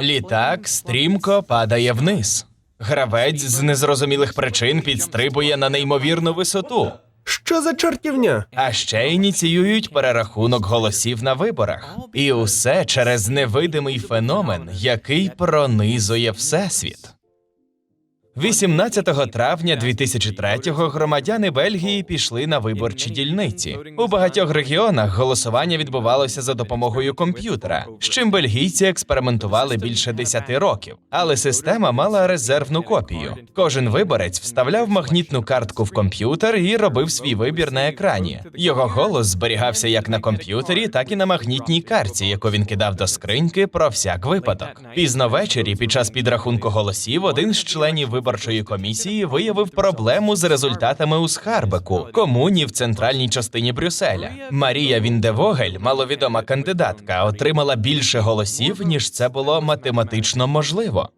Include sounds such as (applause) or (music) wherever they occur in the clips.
Літак стрімко падає вниз. Гравець з незрозумілих причин підстрибує на неймовірну висоту, Що за чортівня? а ще ініціюють перерахунок голосів на виборах. І усе через невидимий феномен, який пронизує всесвіт. 18 травня 2003-го громадяни Бельгії пішли на виборчі дільниці. У багатьох регіонах голосування відбувалося за допомогою комп'ютера, з чим бельгійці експериментували більше 10 років. Але система мала резервну копію. Кожен виборець вставляв магнітну картку в комп'ютер і робив свій вибір на екрані. Його голос зберігався як на комп'ютері, так і на магнітній картці, яку він кидав до скриньки про всяк випадок. Пізно ввечері, під час підрахунку голосів, один з членів виборчої комісії виявив проблему з результатами у Схарбеку, комуні в центральній частині Брюсселя. Марія Віндевогель, маловідома кандидатка, отримала більше голосів, ніж це було математично можливо.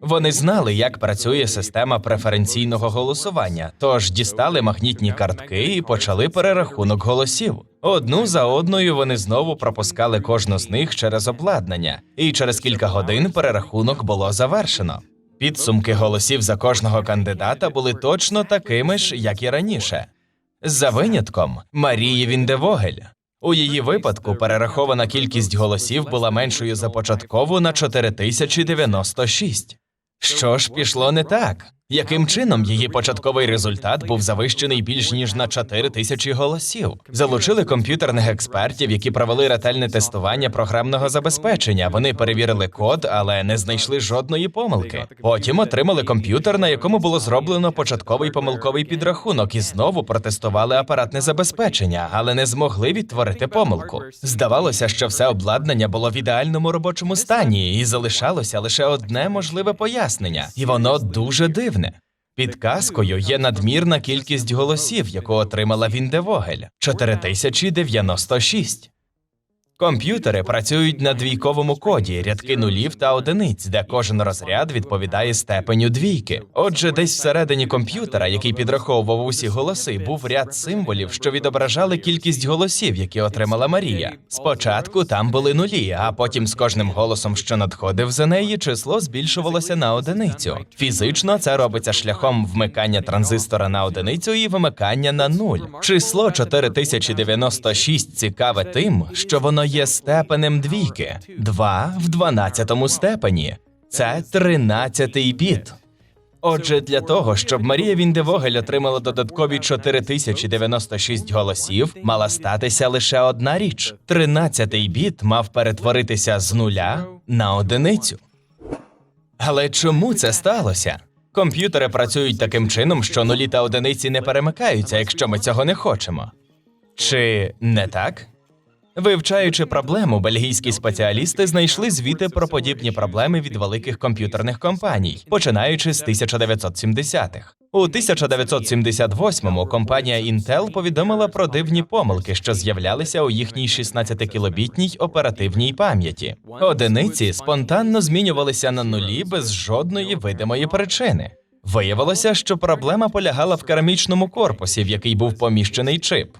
Вони знали, як працює система преференційного голосування, тож дістали магнітні картки і почали перерахунок голосів. Одну за одною вони знову пропускали кожну з них через обладнання, і через кілька годин перерахунок було завершено. Підсумки голосів за кожного кандидата були точно такими ж, як і раніше. За винятком Марії Віндевогель. У її випадку перерахована кількість голосів була меншою за початкову на 4096. Що ж пішло не так? Яким чином її початковий результат був завищений більш ніж на 4 тисячі голосів? Залучили комп'ютерних експертів, які провели ретельне тестування програмного забезпечення. Вони перевірили код, але не знайшли жодної помилки. Потім отримали комп'ютер, на якому було зроблено початковий помилковий підрахунок, і знову протестували апаратне забезпечення, але не змогли відтворити помилку. Здавалося, що все обладнання було в ідеальному робочому стані, і залишалося лише одне можливе пояснення, і воно дуже дивне. Підказкою є надмірна кількість голосів, яку отримала Віндевогель 4096. Комп'ютери працюють на двійковому коді, рядки нулів та одиниць, де кожен розряд відповідає степеню двійки. Отже, десь всередині комп'ютера, який підраховував усі голоси, був ряд символів, що відображали кількість голосів, які отримала Марія. Спочатку там були нулі, а потім з кожним голосом, що надходив за неї, число збільшувалося на одиницю. Фізично це робиться шляхом вмикання транзистора на одиницю і вимикання на нуль. Число 4096 цікаве тим, що воно є степенем двійки, 2 в 12 степені. Це 13-й біт. Отже, для того, щоб Марія Віндевогель отримала додаткові 4096 голосів, мала статися лише одна річ: 13-й біт мав перетворитися з нуля на одиницю. Але чому це сталося? Комп'ютери працюють таким чином, що нулі та одиниці не перемикаються, якщо ми цього не хочемо. Чи не так? Вивчаючи проблему, бельгійські спеціалісти знайшли звіти про подібні проблеми від великих комп'ютерних компаній, починаючи з 1970-х. У 1978-му компанія Intel повідомила про дивні помилки, що з'являлися у їхній 16-кілобітній оперативній пам'яті. Одиниці спонтанно змінювалися на нулі без жодної видимої причини. Виявилося, що проблема полягала в керамічному корпусі, в який був поміщений чип.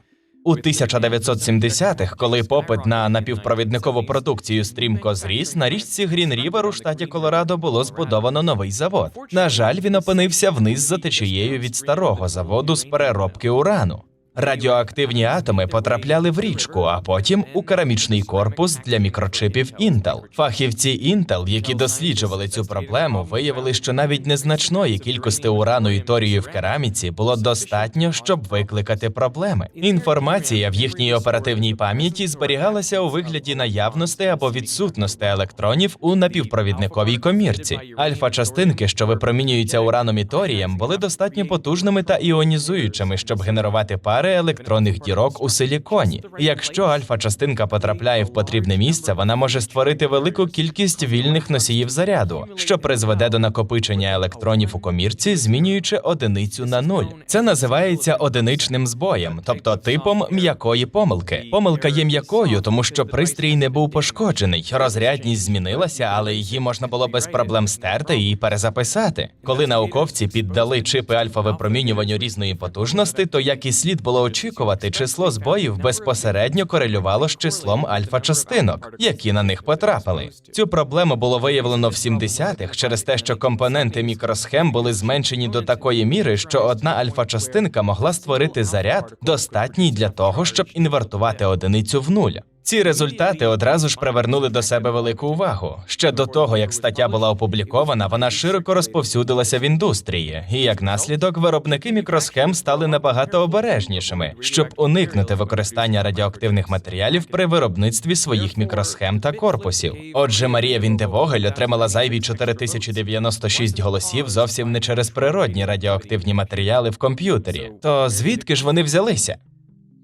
У 1970-х, коли попит на напівпровідникову продукцію стрімко зріс, на річці Грін Рівер у штаті Колорадо було збудовано новий завод. На жаль, він опинився вниз за течією від старого заводу з переробки урану. Радіоактивні атоми потрапляли в річку, а потім у керамічний корпус для мікрочипів Intel. Фахівці Intel, які досліджували цю проблему, виявили, що навіть незначної кількості урану і торію в кераміці було достатньо, щоб викликати проблеми. Інформація в їхній оперативній пам'яті зберігалася у вигляді наявності або відсутності електронів у напівпровідниковій комірці. Альфа-частинки, що випромінюються ураном і торієм, були достатньо потужними та іонізуючими, щоб генерувати пари електронних дірок у силіконі. Якщо альфа-частинка потрапляє в потрібне місце, вона може створити велику кількість вільних носіїв заряду, що призведе до накопичення електронів у комірці, змінюючи одиницю на нуль. Це називається одиничним збоєм, тобто типом м'якої помилки. Помилка є м'якою, тому що пристрій не був пошкоджений. Розрядність змінилася, але її можна було без проблем стерти і перезаписати. Коли науковці піддали чипи альфа-випромінюванню різної потужності, то як і слід було було очікувати, число збоїв безпосередньо корелювало з числом альфа-частинок, які на них потрапили. Цю проблему було виявлено в 70-х через те, що компоненти мікросхем були зменшені до такої міри, що одна альфа-частинка могла створити заряд, достатній для того, щоб інвертувати одиницю в нуль. Ці результати одразу ж привернули до себе велику увагу. Ще до того, як стаття була опублікована, вона широко розповсюдилася в індустрії, і як наслідок, виробники мікросхем стали набагато обережнішими, щоб уникнути використання радіоактивних матеріалів при виробництві своїх мікросхем та корпусів. Отже, Марія Віндевогель отримала зайві 4096 голосів зовсім не через природні радіоактивні матеріали в комп'ютері. То звідки ж вони взялися?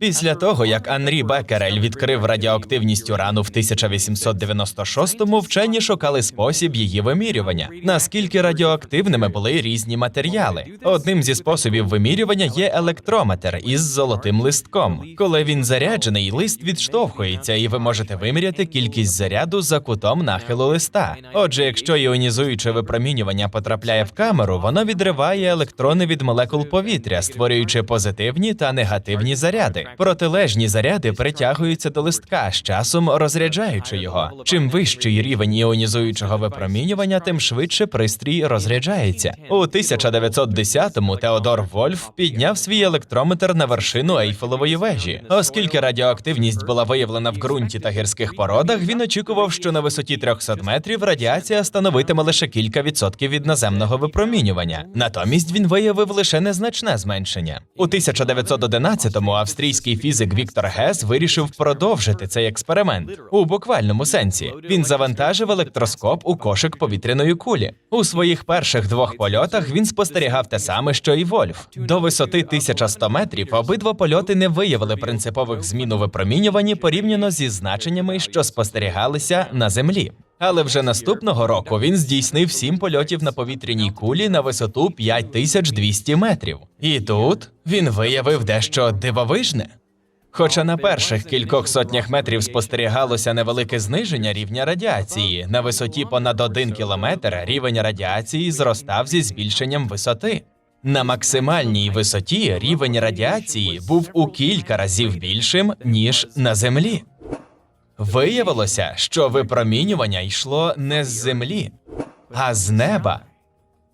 Після того, як Анрі Беккерель відкрив радіоактивність урану в 1896-му, вчені шукали спосіб її вимірювання, наскільки радіоактивними були різні матеріали. Одним зі способів вимірювання є електрометр із золотим листком. Коли він заряджений, лист відштовхується, і ви можете виміряти кількість заряду за кутом нахилу листа. Отже, якщо іонізуюче випромінювання потрапляє в камеру, воно відриває електрони від молекул повітря, створюючи позитивні та негативні заряди. Протилежні заряди притягуються до листка з часом розряджаючи його. Чим вищий рівень іонізуючого випромінювання, тим швидше пристрій розряджається. У 1910-му Теодор Вольф підняв свій електрометр на вершину Ейфелевої вежі. Оскільки радіоактивність була виявлена в ґрунті та гірських породах, він очікував, що на висоті 300 метрів радіація становитиме лише кілька відсотків від наземного випромінювання. Натомість він виявив лише незначне зменшення. У 1911-му австрійський фізик Віктор Гес вирішив продовжити цей експеримент у буквальному сенсі. Він завантажив електроскоп у кошик повітряної кулі. У своїх перших двох польотах він спостерігав те саме, що і Вольф. До висоти 1100 метрів обидва польоти не виявили принципових змін у випромінюванні порівняно зі значеннями, що спостерігалися на землі. Але вже наступного року він здійснив сім польотів на повітряній кулі на висоту 5200 метрів. І тут він виявив дещо дивовижне. Хоча на перших кількох сотнях метрів спостерігалося невелике зниження рівня радіації, на висоті понад один кілометр рівень радіації зростав зі збільшенням висоти. На максимальній висоті рівень радіації був у кілька разів більшим ніж на землі. Виявилося, що випромінювання йшло не з землі, а з неба.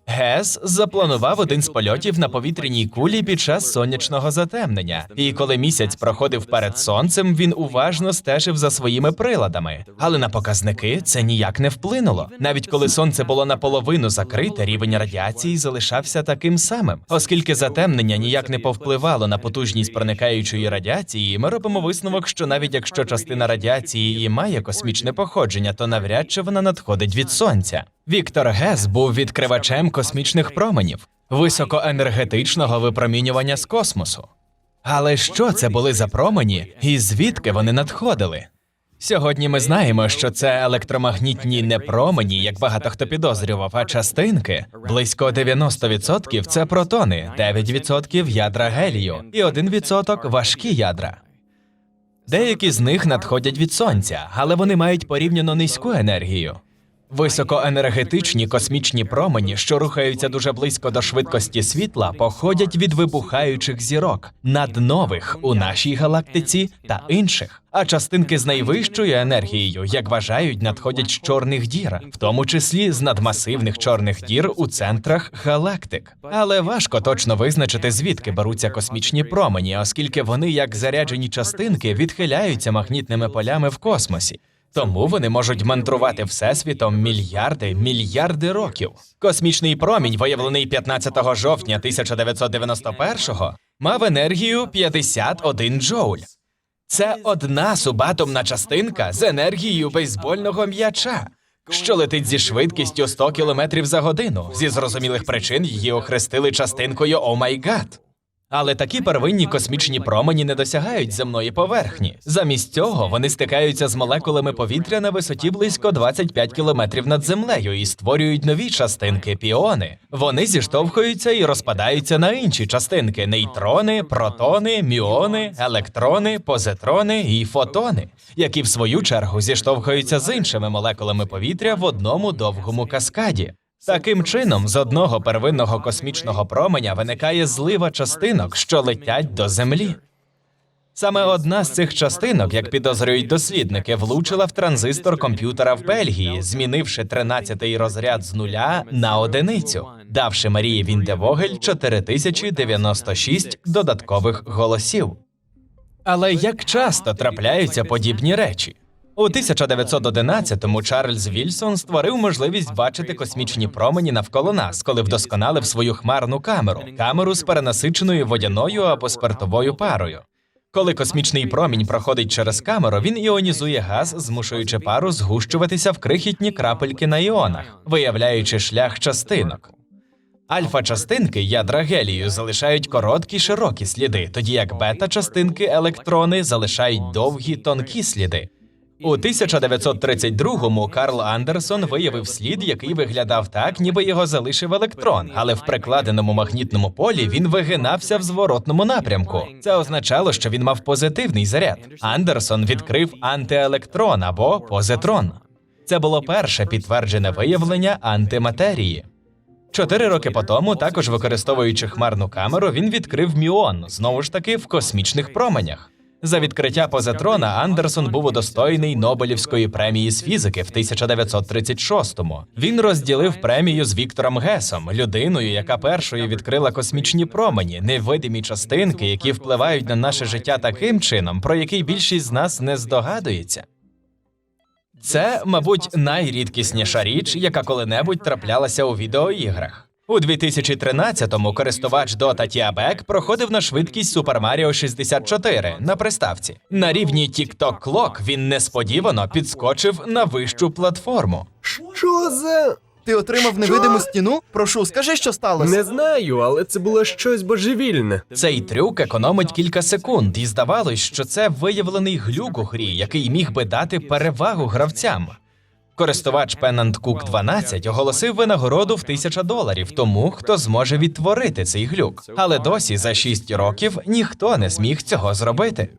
Гес запланував один з польотів на повітряній кулі під час сонячного затемнення. І коли місяць проходив перед сонцем, він уважно стежив за своїми приладами. Але на показники це ніяк не вплинуло. Навіть коли сонце було наполовину закрите, рівень радіації залишався таким самим. Оскільки затемнення ніяк не повпливало на потужність проникаючої радіації, ми робимо висновок, що навіть якщо частина радіації і має космічне походження, то навряд чи вона надходить від сонця. Віктор Гес був відкривачем космічних променів, високоенергетичного випромінювання з космосу. Але що це були за промені і звідки вони надходили? Сьогодні ми знаємо, що це електромагнітні не промені, як багато хто підозрював, а частинки. Близько 90% – це протони, 9% – ядра гелію і 1% – важкі ядра. Деякі з них надходять від сонця, але вони мають порівняно низьку енергію. Високоенергетичні космічні промені, що рухаються дуже близько до швидкості світла, походять від вибухаючих зірок наднових у нашій галактиці та інших. А частинки з найвищою енергією, як вважають, надходять з чорних дір, в тому числі з надмасивних чорних дір у центрах галактик. Але важко точно визначити, звідки беруться космічні промені, оскільки вони, як заряджені частинки, відхиляються магнітними полями в космосі. Тому вони можуть мандрувати всесвітом мільярди мільярди років. Космічний промінь, виявлений 15 жовтня 1991-го, мав енергію 51 джоуль. Це одна субатомна частинка з енергією бейсбольного м'яча, що летить зі швидкістю 100 км за годину. Зі зрозумілих причин її охрестили частинкою «О май гад». Але такі первинні космічні промені не досягають земної поверхні. Замість цього вони стикаються з молекулами повітря на висоті близько 25 кілометрів над землею і створюють нові частинки піони. Вони зіштовхуються і розпадаються на інші частинки: нейтрони, протони, мюони, електрони, позитрони і фотони, які в свою чергу зіштовхуються з іншими молекулами повітря в одному довгому каскаді. Таким чином, з одного первинного космічного променя виникає злива частинок, що летять до Землі. Саме одна з цих частинок, як підозрюють дослідники, влучила в транзистор комп'ютера в Бельгії, змінивши 13-й розряд з нуля на одиницю, давши Марії Віндевогель 4096 додаткових голосів. Але як часто трапляються подібні речі? У 1911-му Чарльз Вільсон створив можливість бачити космічні промені навколо нас, коли вдосконалив свою хмарну камеру камеру з перенасиченою водяною або спиртовою парою. Коли космічний промінь проходить через камеру, він іонізує газ, змушуючи пару згущуватися в крихітні крапельки на іонах, виявляючи шлях частинок. Альфа-частинки ядра гелію залишають короткі широкі сліди, тоді як бета-частинки електрони залишають довгі тонкі сліди. У 1932-му Карл Андерсон виявив слід, який виглядав так, ніби його залишив електрон, але в прикладеному магнітному полі він вигинався в зворотному напрямку. Це означало, що він мав позитивний заряд. Андерсон відкрив антиелектрон або позитрон. Це було перше підтверджене виявлення антиматерії. Чотири роки по тому, також використовуючи хмарну камеру, він відкрив міон знову ж таки в космічних променях. За відкриття позитрона Андерсон був удостоєний Нобелівської премії з фізики в 1936-му. Він розділив премію з Віктором Гесом, людиною, яка першою відкрила космічні промені, невидимі частинки, які впливають на наше життя таким чином, про який більшість з нас не здогадується. Це, мабуть, найрідкісніша річ, яка коли-небудь траплялася у відеоіграх. У 2013-му користувач Dota Тіабек проходив на швидкість Super Mario 64 на приставці. На рівні TikTok Clock він несподівано підскочив на вищу платформу. Що за. Ти отримав невидиму стіну? Прошу, скажи, що сталося. Не знаю, але це було щось божевільне. Цей трюк економить кілька секунд, і здавалось, що це виявлений глюк у грі, який міг би дати перевагу гравцям. Користувач Pennant Cook 12 оголосив винагороду в 1000 доларів тому, хто зможе відтворити цей глюк. Але досі за 6 років ніхто не зміг цього зробити.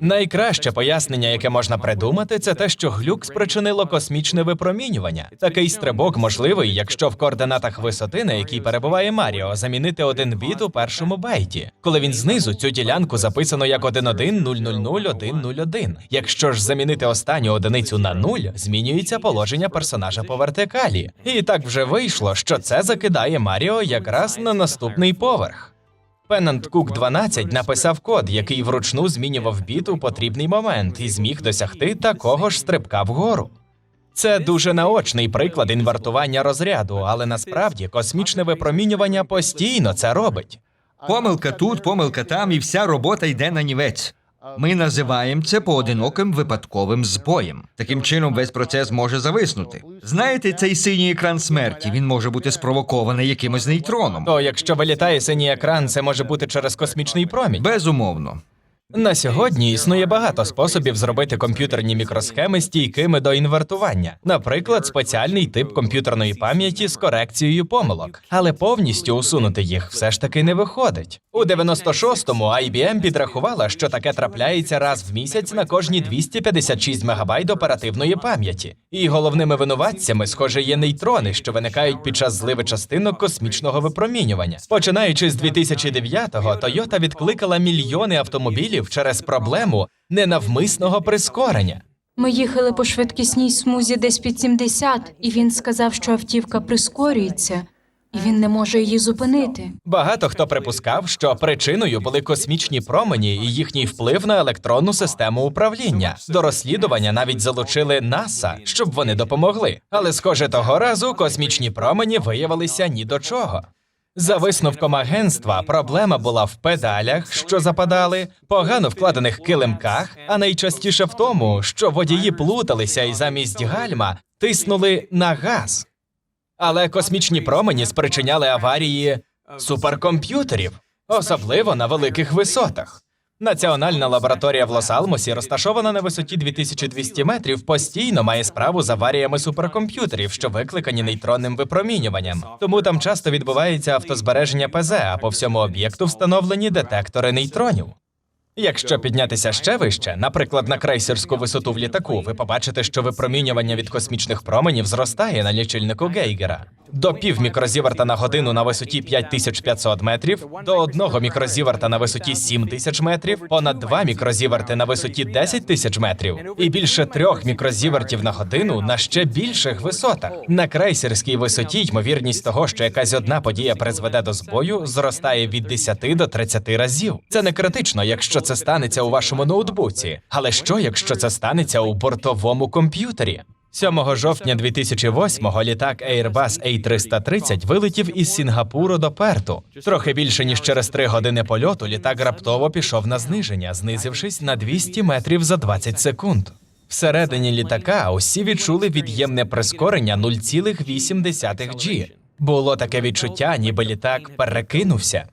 Найкраще пояснення, яке можна придумати, це те, що глюк спричинило космічне випромінювання. Такий стрибок можливий, якщо в координатах висоти, на якій перебуває Маріо, замінити один біт у першому байті. Коли він знизу цю ділянку записано як 1.1.000.101. Якщо ж замінити останню одиницю на 0, змінюється положення персонажа по вертикалі. І так вже вийшло, що це закидає Маріо якраз на наступний поверх. Pennant Cook 12 написав код, який вручну змінював біт у потрібний момент і зміг досягти такого ж стрибка вгору. Це дуже наочний приклад інвертування розряду, але насправді космічне випромінювання постійно це робить. Помилка тут, помилка там, і вся робота йде на нівець. Ми називаємо це поодиноким випадковим збоєм. Таким чином, весь процес може зависнути. Знаєте, цей синій екран смерті він може бути спровокований якимось нейтроном. То якщо вилітає синій екран, це може бути через космічний промінь. Безумовно. На сьогодні існує багато способів зробити комп'ютерні мікросхеми стійкими до інвертування, наприклад, спеціальний тип комп'ютерної пам'яті з корекцією помилок, але повністю усунути їх все ж таки не виходить. У 96-му IBM підрахувала, що таке трапляється раз в місяць на кожні 256 МБ оперативної пам'яті. І головними винуватцями, схоже, є нейтрони, що виникають під час зливи частинок космічного випромінювання. Починаючи з 2009-го, Toyota відкликала мільйони автомобілів через проблему ненавмисного прискорення. Ми їхали по швидкісній смузі десь під 70, і він сказав, що автівка прискорюється, і він не може її зупинити. Багато хто припускав, що причиною були космічні промені і їхній вплив на електронну систему управління. До розслідування навіть залучили НАСА, щоб вони допомогли. Але, схоже, того разу космічні промені виявилися ні до чого. За висновком агентства, проблема була в педалях, що западали, погано вкладених килимках, а найчастіше в тому, що водії плуталися і замість гальма тиснули на газ. Але космічні промені спричиняли аварії суперкомп'ютерів, особливо на великих висотах. Національна лабораторія в Лос-Алмосі, розташована на висоті 2200 метрів, постійно має справу з аваріями суперкомп'ютерів, що викликані нейтронним випромінюванням. Тому там часто відбувається автозбереження ПЗ, а по всьому об'єкту встановлені детектори нейтронів. Якщо піднятися ще вище, наприклад, на крейсерську висоту в літаку, ви побачите, що випромінювання від космічних променів зростає на лічильнику Гейгера. до пів мікрозіверта на годину на висоті 5500 метрів, до одного мікрозіверта на висоті 7000 метрів, понад два мікрозіверти на висоті 10 тисяч метрів, і більше трьох мікрозівертів на годину на ще більших висотах. На крейсерській висоті ймовірність того, що якась одна подія призведе до збою, зростає від 10 до 30 разів. Це не критично, якщо це станеться у вашому ноутбуці. Але що, якщо це станеться у бортовому комп'ютері? 7 жовтня 2008-го літак Airbus A330 вилетів із Сінгапуру до Перту. Трохи більше ніж через три години польоту літак раптово пішов на зниження, знизившись на 200 метрів за 20 секунд. Всередині літака усі відчули від'ємне прискорення 0,8 G. Було таке відчуття, ніби літак перекинувся.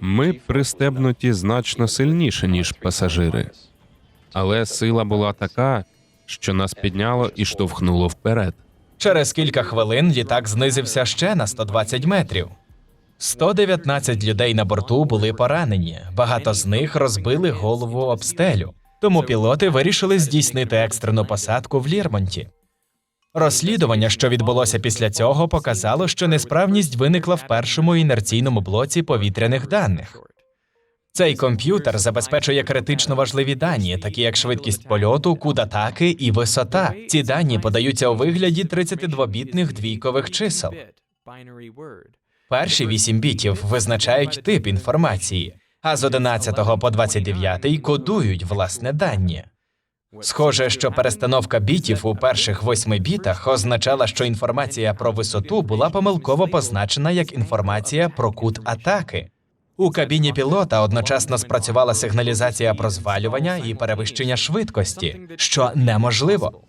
Ми пристебнуті значно сильніше, ніж пасажири. Але сила була така, що нас підняло і штовхнуло вперед. Через кілька хвилин літак знизився ще на 120 метрів. 119 людей на борту були поранені. Багато з них розбили голову об стелю. Тому пілоти вирішили здійснити екстрену посадку в Лірмонті. Розслідування, що відбулося після цього, показало, що несправність виникла в першому інерційному блоці повітряних даних. Цей комп'ютер забезпечує критично важливі дані, такі як швидкість польоту, кут атаки і висота. Ці дані подаються у вигляді 32-бітних двійкових чисел. Перші 8 бітів визначають тип інформації, а з 11 по 29 кодують власне дані. Схоже, що перестановка бітів у перших восьми бітах означала, що інформація про висоту була помилково позначена як інформація про кут атаки. У кабіні пілота одночасно спрацювала сигналізація про звалювання і перевищення швидкості, що неможливо.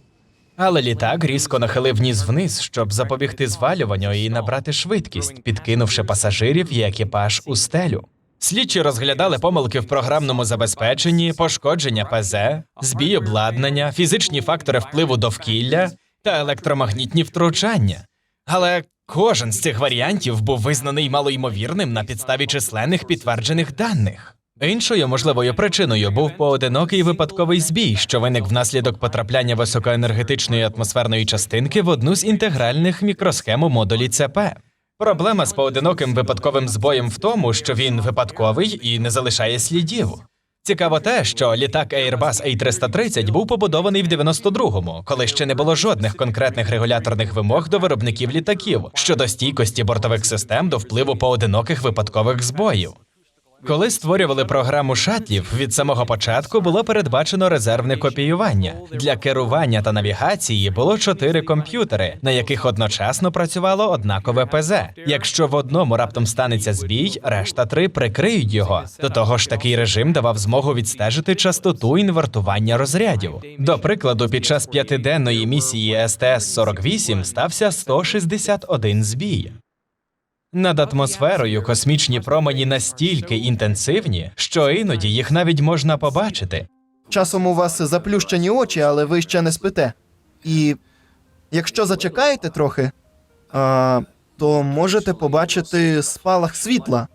Але літак різко нахилив ніс вниз, щоб запобігти звалюванню і набрати швидкість, підкинувши пасажирів і екіпаж у стелю. Слідчі розглядали помилки в програмному забезпеченні, пошкодження ПЗ, збій обладнання, фізичні фактори впливу довкілля та електромагнітні втручання. Але кожен з цих варіантів був визнаний малоймовірним на підставі численних підтверджених даних. Іншою можливою причиною був поодинокий випадковий збій, що виник внаслідок потрапляння високоенергетичної атмосферної частинки в одну з інтегральних мікросхем у модулі ЦП. Проблема з поодиноким випадковим збоєм в тому, що він випадковий і не залишає слідів. Цікаво те, що літак Airbus A330 був побудований в 92-му, коли ще не було жодних конкретних регуляторних вимог до виробників літаків щодо стійкості бортових систем до впливу поодиноких випадкових збоїв. Коли створювали програму шатлів, від самого початку було передбачено резервне копіювання. Для керування та навігації було чотири комп'ютери, на яких одночасно працювало однакове ПЗ. Якщо в одному раптом станеться збій, решта три прикриють його. До того ж, такий режим давав змогу відстежити частоту інвертування розрядів. До прикладу, під час п'ятиденної місії СТС-48 стався 161 збій. Над атмосферою космічні промені настільки інтенсивні, що іноді їх навіть можна побачити. Часом у вас заплющені очі, але ви ще не спите. І якщо зачекаєте трохи, а, то можете побачити спалах світла.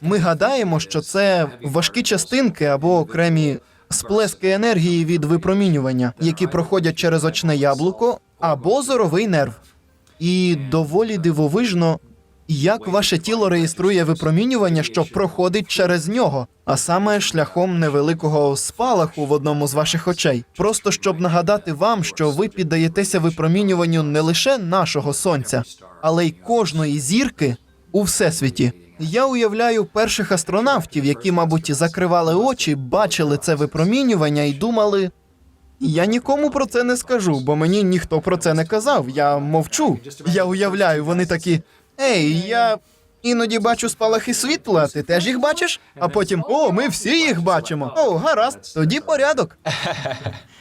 Ми гадаємо, що це важкі частинки або окремі сплески енергії від випромінювання, які проходять через очне яблуко або зоровий нерв. І доволі дивовижно, як ваше тіло реєструє випромінювання, що проходить через нього, а саме шляхом невеликого спалаху в одному з ваших очей. Просто щоб нагадати вам, що ви піддаєтеся випромінюванню не лише нашого сонця, але й кожної зірки у всесвіті. Я уявляю перших астронавтів, які, мабуть, закривали очі, бачили це випромінювання і думали. Я нікому про це не скажу, бо мені ніхто про це не казав. Я мовчу. Я уявляю, вони такі. Ей, я іноді бачу спалахи світла, ти теж їх бачиш? А потім о, ми всі їх бачимо. О, гаразд, тоді порядок. (laughs)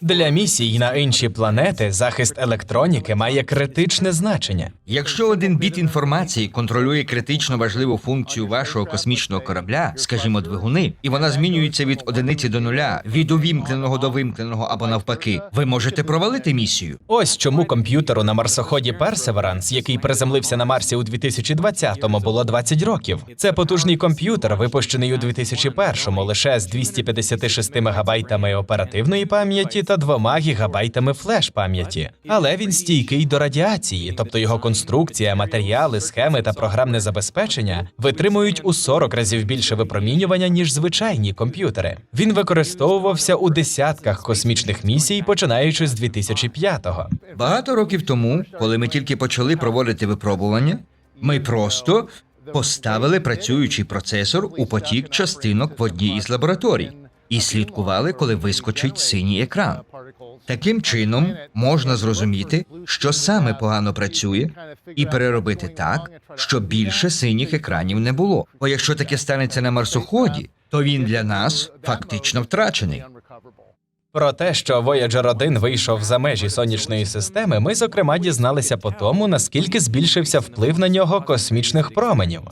Для місій на інші планети захист електроніки має критичне значення. Якщо один біт інформації контролює критично важливу функцію вашого космічного корабля, скажімо, двигуни, і вона змінюється від одиниці до нуля, від увімкненого до вимкненого або навпаки, ви можете провалити місію. Ось чому комп'ютеру на марсоході Персеверанс, який приземлився на Марсі у 2020-му, було 20 років. Це потужний комп'ютер, випущений у 2001-му лише з 256 мегабайтами оперативної пам'яті та двома гігабайтами флеш пам'яті, але він стійкий до радіації, тобто його конструкція, матеріали, схеми та програмне забезпечення витримують у 40 разів більше випромінювання ніж звичайні комп'ютери. Він використовувався у десятках космічних місій, починаючи з 2005-го. Багато років тому, коли ми тільки почали проводити випробування, ми просто поставили працюючий процесор у потік частинок в одній із лабораторій і слідкували, коли вискочить синій екран. Таким чином можна зрозуміти, що саме погано працює, і переробити так, щоб більше синіх екранів не було. Бо якщо таке станеться на марсоході, то він для нас фактично втрачений. Про те, що Voyager 1 вийшов за межі сонячної системи, ми зокрема дізналися по тому, наскільки збільшився вплив на нього космічних променів.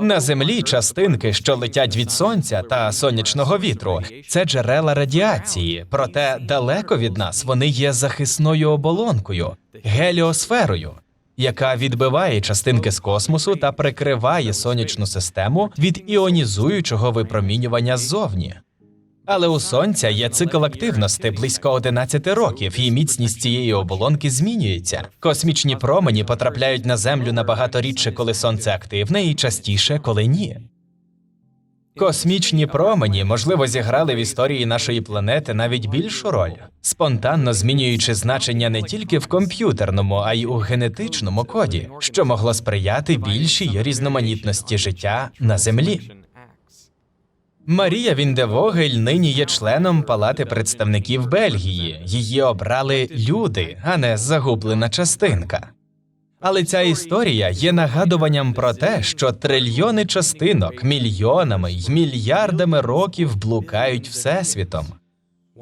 На землі частинки, що летять від сонця та сонячного вітру, це джерела радіації. Проте далеко від нас вони є захисною оболонкою, геліосферою, яка відбиває частинки з космосу та прикриває сонячну систему від іонізуючого випромінювання ззовні. Але у сонця є цикл активності близько 11 років, і міцність цієї оболонки змінюється. Космічні промені потрапляють на землю набагато рідше, коли сонце активне, і частіше, коли ні. Космічні промені, можливо, зіграли в історії нашої планети навіть більшу роль, спонтанно змінюючи значення не тільки в комп'ютерному, а й у генетичному коді, що могло сприяти більшій різноманітності життя на землі. Марія Віндевогель нині є членом Палати представників Бельгії. Її обрали люди, а не загублена частинка. Але ця історія є нагадуванням про те, що трильйони частинок мільйонами й мільярдами років блукають всесвітом.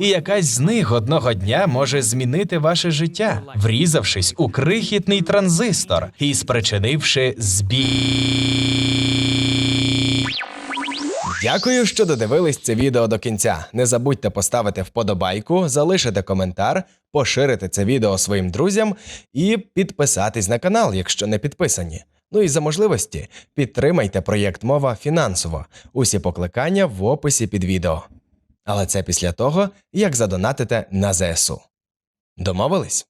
І якась з них одного дня може змінити ваше життя, врізавшись у крихітний транзистор і спричинивши збій. Дякую, що додивились це відео до кінця. Не забудьте поставити вподобайку, залишити коментар, поширити це відео своїм друзям і підписатись на канал, якщо не підписані. Ну і за можливості підтримайте проєкт мова фінансово. Усі покликання в описі під відео. Але це після того, як задонатите на ЗСУ. Домовились?